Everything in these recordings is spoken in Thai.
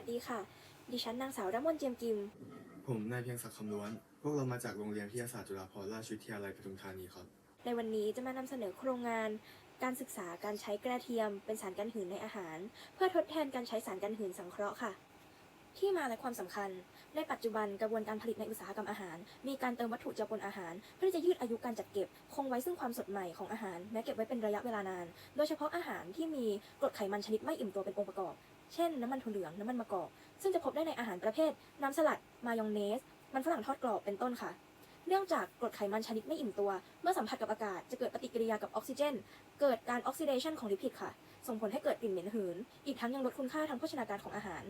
วัสดีค่ะ ดิฉันนางสาวรมนเจียมกิม ผมนายเพียงศักดิ์คำล้วน พวกเรามาจากโรงเรียนวิทยาศาสตร์จุฬาภรณราชวิทยาลัยปทุมธานีครับ ในวันนี้จะมานำเสนอโครงงาน การศึกษาการใช้กระเทียมเป็นสารกันหืนในอาหาร เพื่อทดแทนการใช้สารกันหืนสังเคราะห์ค่ะ ที่มาและความสำคัญ ในปัจจุบันกระบวนการผลิตในอุตสาหกรรมอาหาร มีการเติมวัตถุเจือปนอาหาร เพื่อที่จะยืดอายุการจัดเก็บ คงไว้ซึ่งความสดใหม่ของอาหารแม้เก็บไว้เป็นระยะเวลานาน โดยเฉพาะอาหารที่มีกรดไขมันชนิดไม่อิ่มตัวเป็นองค์ประกอบ เช่นน้ำมันถั่วเหลือง น้ำมันมะกอก ซึ่งจะพบได้ในอาหารประเภท น้ำสลัด มายองเนส มันฝรั่งทอดกรอบ เป็นต้นค่ะ เนื่องจากกรดไขมันชนิดไม่อิ่มตัว เมื่อสัมผัสกับอากาศจะเกิดปฏิกิริยากับออกซิเจน เกิดการออกซิเดชันของลิปิดค่ะ ส่งผลให้เกิดกลิ่นเหม็นหืน อีกทั้งยังลดคุณค่าทางโภชนาการของอาหาร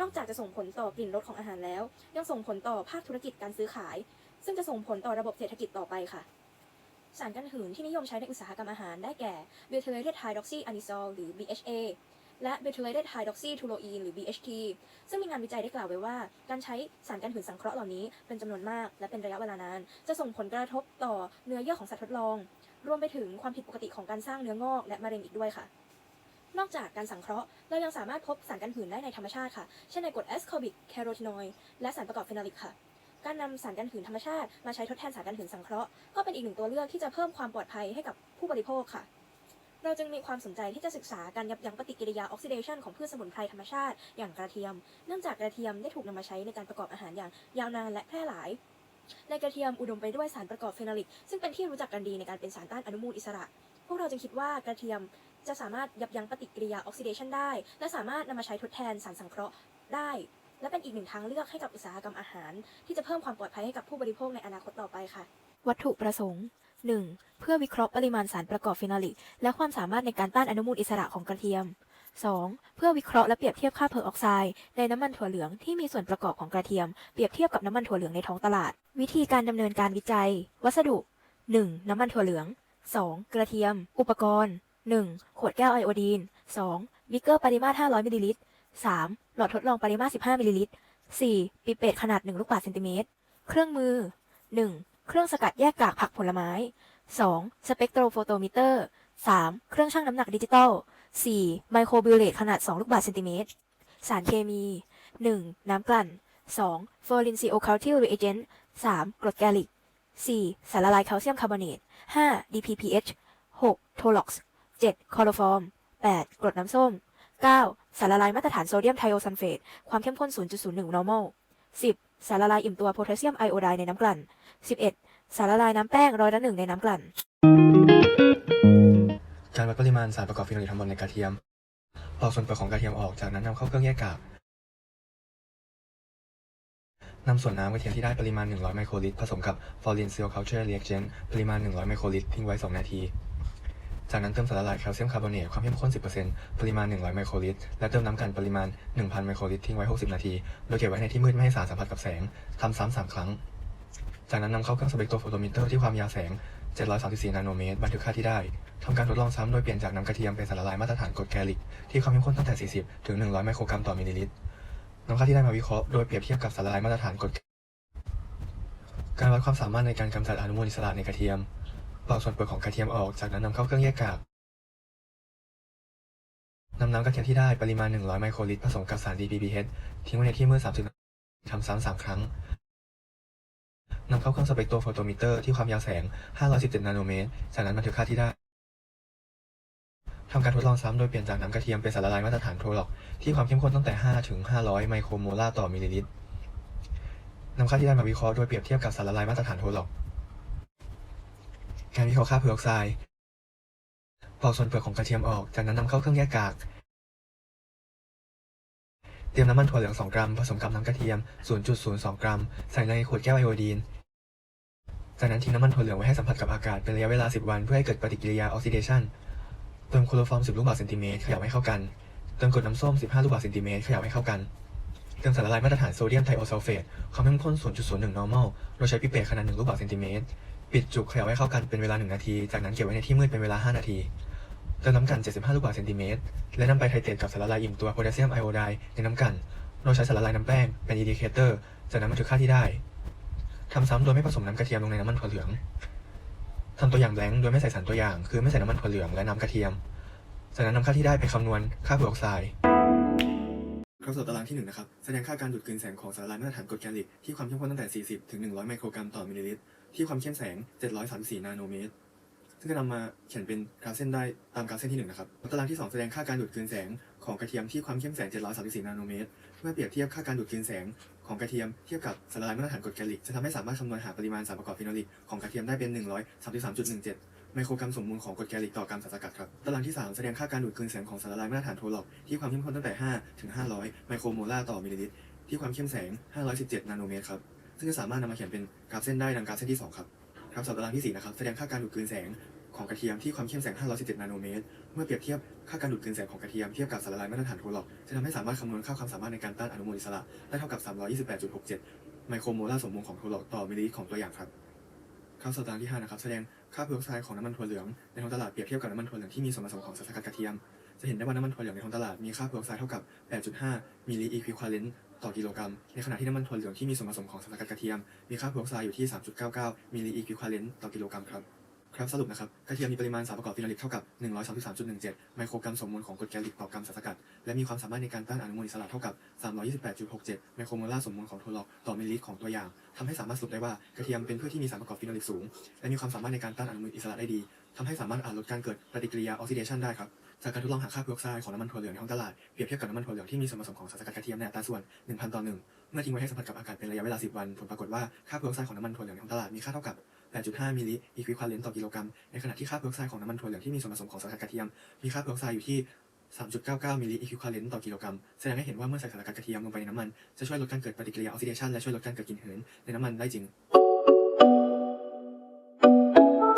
นอกจากจะส่งผลต่อกลิ่นรสของอาหารแล้ว ยังส่งผลต่อภาคธุรกิจการซื้อขาย ซึ่งจะส่งผลต่อระบบเศรษฐกิจต่อไปค่ะสารกันหืนที่นิยมใช้ในอุตสาหกรรมอาหารได้แก่ butylated hydroxyanisole หรือ BHA และ butylated hydroxytoluene หรือ BHT ซึ่งมีงานวิจัยได้กล่าวไว้ว่า การใช้สารกันหืนสังเคราะห์เหล่านี้เป็นจำนวนมาก และเป็นระยะเวลานาน จะส่งผลกระทบต่อเนื้อเยื่อของสัตว์ทดลอง รวมไปถึงความผิดปกติของการสร้างเนื้องอกและมะเร็งอีกด้วยค่ะ นอกจากการสังเคราะห์ เรายังสามารถพบสารกันหืนได้ในธรรมชาติค่ะ เช่นในกรดแอสคอบิกแคโรทีนอยด์และสารประกอบฟีนอลิกค่ะการนำสารกันหืนธรรมชาติมาใช้ทดแทนสารกันหืนสังเคราะห์ก็เป็นอีกหนึ่งตัวเลือกที่จะเพิ่มความปลอดภัยให้กับผู้บริโภคค่ะ เราจึงมีความสนใจที่จะศึกษาการยับยั้งปฏิกิริยาออกซิเดชันของพืชสมุนไพรธรรมชาติ อย่างกระเทียม เนื่องจากกระเทียมได้ถูกนำมาใช้ในการประกอบอาหารอย่างยาวนานและแพร่หลาย ในกระเทียมอุดมไปด้วยสารประกอบเฟนอลิก ซึ่งเป็นที่รู้จักกันดีในการเป็นสารต้านอนุมูลอิสระ พวกเราจึงคิดว่ากระเทียมจะสามารถยับยั้งปฏิกิริยาออกซิเดชันได้ และสามารถนำมาใช้ทดแทนสารสังเคราะห์ได้ และเป็นอีกหนึ่งทางเลือกให้กับอุตสาหกรรมอาหาร ที่จะเพิ่มความปลอดภัยให้กับผู้บริโภคในอนาคตต่อไปค่ะ วัตถุประสงค์ 1. เพื่อวิเคราะห์ปริมาณสารประกอบฟีนอลิก และความสามารถในการต้านอนุมูลอิสระของกระเทียม 2. เพื่อวิเคราะห์และเปรียบเทียบค่าเพอร์ออกไซด์ในน้ำมันถั่วเหลืองที่มีส่วนประกอบของกระเทียม เปรียบเทียบกับน้ำมันถั่วเหลืองในท้องตลาด วิธีการดำเนินการวิจัย วัสดุ 1. น้ำมันถั่วเหลือง 2. กระเทียม อุปกรณ์ 1. ขวดแก้วไอโอดีน 2. บิกเกอร์ปริมาตร 500 มิลลิลิตร 3. หลอดทดลองปริมาตร 15 มิลลิลิตร 4. ปิเปตขนาด 1 ลูกบาศก์เซนติเมตร เครื่องมือ 1. เครื่องสกัดแยกกากผักผลไม้ 2. สเปกโทรโฟโตมิเตอร์ 3. เครื่องชั่งน้ำหนักดิจิตอล 4. ไมโครบิวเลตขนาด 2 ลูกบาศก์เซนติเมตร สารเคมี 1. น้ำกลั่น 2. ฟอรินซิโอคาลทิลเรเอเจนต์ 3. กรดแกลิก 4. สารละลายแคลเซียมคาร์บอเนต 5. DPPH 6. โทล็อกซ์ 7. คลอโรฟอร์ม 8. กรดน้ำส้ม 9. สารละลายมาตรฐานโซเดียมไทโอซัลเฟต ความเข้มข้น 0.01 normal 10. สารละลายอิ่มตัวโพแทสเซียมไอโอไดในน้ำกลั่น 11. สารละลายน้ำแป้งร้อยละหนึ่งในน้ำกลั่น การวัดปริมาณสารประกอบฟีนอลิกทั้งหมดในกระเทียมปอกส่วนเปลือกของกระเทียมออกจากนั้นนำเข้าเครื่องแยกกากนำส่วนน้ำกระเทียมที่ได้ปริมาณ 100 ไมโครลิตร ผสมกับฟอร์ลินซิลคัลเจอร์เรียกเจนปริมาณ 100 ไมโครลิตรทิ้งไว้ 2 นาที จากนั้นเติมสารละลายแคลเซียมคาร์บอเนตความเข้มข้น 10%ปริมาณ 100 ไมโครลิตร และเติมน้ำกันปริมาณ 1,000 ไมโครลิตรทิ้งไว้ 60 นาที โดยเก็บไว้ในที่มืดไม่ให้สารสัมผัสกับแสง ทำซ้ำสามครั้ง จากนั้นนำเข้าเครื่องสเปกโทรโฟโตมิเตอร์ที่ความยาวแสง 734 นาโนเมตร บันทึกค่าที่ได้ ทำการทดลองซ้ำโดยเปลี่ยนจากน้ำกระเทียมเป็นสารละลายมาตรฐานกรดแกลิก ที่ความเข้มข้นตั้งแต่ 40 ถึง 100 ไมโครกรัมต่อมิลลิลิตรนำค่าที่ได้มาวิเคราะห์โดยเปรียบเทียบกับสารละลายมาตรฐานกรดการวัดความสามารถในการกำจัดอนุมูลอิสระในกระเทียม ปอกส่วนเปลือกของกระเทียมออก จากนั้นนำเข้าเครื่องแยกกากนำน้ำกระเทียมที่ได้ปริมาณ 100 ไมโครลิตรผสมกับสาร DPPH ทิ้งไว้ในที่มืด30นาทีทำซ้ำสามครั้งนำเข้าเครื่องสเปกโทรโฟโตมิเตอร์ที่ความยาวแสง 517 นาโนเมตร จากนั้นบันทึกค่าที่ได้ทำการทดลองซ้ำโดยเปลี่ยนจากน้ำกระเทียมเป็นสารละลายมาตรฐานโทรล็อกที่ความเข้มข้นตั้งแต่ 5 ถึง 500 ไมโครโมลาร์ต่อมิลลิลิตรนำค่าที่ได้มาวิเคราะห์โดยเปรียบเทียบกับสารละลายมาตรฐานโทรล็อก การวิเคราะห์ค่าเพอร์อกไซด์ปอกส่วนเปลือกของกระเทียมออก จากนั้นนำเข้าเครื่องแยกกาก เตรียมน้ำมันถั่วเหลือง 2 กรัม ผสมกับน้ำกระเทียม 0.02 กรัม ใส่ในขวดแก้วไอโอดีน จากนั้นทิ้งน้ำมันถั่วเหลืองไว้ให้สัมผัสกับอากาศเป็นระยะเวลา 10 วันเพื่อให้เกิดปฏิกิริยาออกซิเดชันเติมโคโลฟอร์ม 10 ลูกบาศก์เซนติเมตรขยับให้เข้ากัน เติมกรดน้ำส้ม 15 ลูกบาศก์เซนติเมตรขยับให้เข้ากัน เติมสารละลายมาตรฐานโซเดียมไทโอซัลเฟตความเข้มข้น 0.01 normal โดยใช้ปิเปตขนาด 1 ลูกบาศก์เซนติเมตร ปิดจุกขยับให้เข้ากันเป็นเวลา 1 นาที จากนั้นเก็บไว้ในที่มืดเป็นเวลา 5 นาที เติมน้ำกัน 75 ลูกบาศก์เซนติเมตร และนำไปไทเตรตกับสารละลายอิ่มตัวโพแทสเซียมไอโอไดด์ในน้ำกันโดยใช้สารละลายน้ำแป้งเป็นอินดิเคเตอร์ จากนั้นบันทึกค่าที่ได้ ทำซ้ำโดยไม่ผสมน้ำกระเทียมลงในน้ำมันถั่วเหลือง ทำตัวอย่างแบงค์โดยไม่ใส่สารตัวอย่าง คือไม่ใส่น้ำมันถั่วเหลืองและน้ำกระเทียม จากนั้นนำค่าที่ได้ไปคำนวณค่าเปลือกอกไซด์ครับส่วนตารางที่1นะครับ แสดงค่าการดูดกลืนแสงของสารละลายมาตรฐานกรดแกลิกที่ความเข้มข้นตั้งแต่ 40 ถึง 100 ไมโครกรัมต่อมิลลิลิตร ที่ความเข้มแสง 734 นาโนเมตร ซึ่งจะนำมาเขียนเป็นกราฟเส้นได้ตามกราฟเส้นที่1นะครับ ตารางที่ 2 แสดงค่าการดูดกลืนแสงของกระเทียมที่ความเข้มแสง 734 นาโนเมตร เมื่อเปรียบเทียบค่าการดูดกลืนแสงของกระเทียมเทียบกับสารละลายมาตรฐานกรดแกลิก จะทำให้สามารถคำนวณหาปริมาณสารประกอบฟีนอลิกของกระเทียมได้เป็น 133.17ไมโครกรัมสมมูลของกรดแกลิกต่อกรัมสารสกัดครับ ตารางที่ 3 แสดงค่าการดูดกลืนแสงของสารละลายมาตรฐานโทรล็อกที่ความเข้มข้นตั้งแต่ 5 ถึง 500 ไมโครโมลาร์ต่อมิลลิลิตร ที่ความเข้มแสง 517 นาโนเมตรครับ ซึ่งจะสามารถนำมาเขียนเป็นกราฟเส้นได้ดังกราฟเส้นที่2ครับครับส่วนตารางที่4นะครับแสดงค่าการดูดกลืนแสงของกระเทียมที่ความเข้มแสง 517 นาโนเมตร เมื่อเปรียบเทียบค่าการดูดกลืนแสงของกระเทียมเทียบกับสารละลายมาตรฐานโทรล็อกจะทำให้สามารถคำนวณค่าความสามารถในการต้านอนุมูลอิสระได้เท่ากับ 328.67 ไมโครโมลาร์สมมูลของโทรล็อกต่อมิลลิลิตรของตัวอย่างครับครับส่วนตารางที่5นะครับแสดงค่าเปลือกไซด์ของน้ำมันถั่วเหลืองในท้องตลาดเปรียบเทียบกับน้ำมันถั่วเหลืองที่มีส่วนผสมของสารสกัดกระเทียม จะเห็นได้ว่าน้ำมันถั่วเหลืองในท้องตลาดมีค่าเปลือกไซด์เท่ากับ 8.5 มิลลิอีควิควาเลนต์ ต่อกิโลกรัม ในขณะที่น้ำมันถั่วเหลืองที่มีส่วนผสมของสารสกัดกระเทียม มีค่าเปลือกไซด์อยู่ที่ 3.99 มิลลิอีควิควาเลนต์ต่อกิโลกรัมครับ ครับสรุปนะครับ กระเทียมมีปริมาณสารประกอบฟีนอลิกเท่ากับ 133.17 ไมโครกรัมสมมูลของกรดแกลิกต่อกรัมสารสกัด และมีความสามารถในการต้านอนุมูลอิสระเท่ากับ 328.67 ไมโครโมลาร์สมมูลของโทล็อกต่อมิลลิลิตรของตัวอย่างทำให้สามารถสรุปได้ว่ากระเทียมเป็นพืชที่มีสารประกอบฟีนอลิกสูง และมีความสามารถในการต้านอนุมูลอิสระได้ดีทำให้สามารถอ่าจลดการเกิดปฏิกิริยาออกซิเดชันได้ครับ จากการทดลองหาค่าเปลือกทรายของน้ำมันถั่วเหลืองในท้องตลาด เปรียบเทียบกับน้ำมันถั่วเหลืองที่มีส่วนผสมของสารสกัดกระเทียมในอัตราส่วน 1,000 ต่อ 1 เมื่อทิ้งไว้ให้สัมผัสกับอากาศเป็นระยะเวลา 10 วัน ผลปรากฏว่าค่าเปลือกทรายของน้ำมันถั่วเหลืองในท้องตลาดมีค่าเท่ากับ 8.5 มิลลิอีควิควาเลนต์ต่อกิโลกรัม ในขณะที่ค่าเปลือกทรายของน้ำมันถั่วเหลืองที่มีส่วนผสมของสารสกัดกระเทียมมีค่าเปลือกทรายอยู่ที่ 3.99 มิลลิอีควิควาเลนต์ต่อกิโลกรัม แสดงให้เห็นว่าเมื่อใส่สารสกัดกระเทียมลงไปในน้ำมันจะช่วยลดการเกิดปฏิกิริยาออกซิเดชันและช่วยลดการเกิดกลิ่นหืนในน้ำมันได้จริง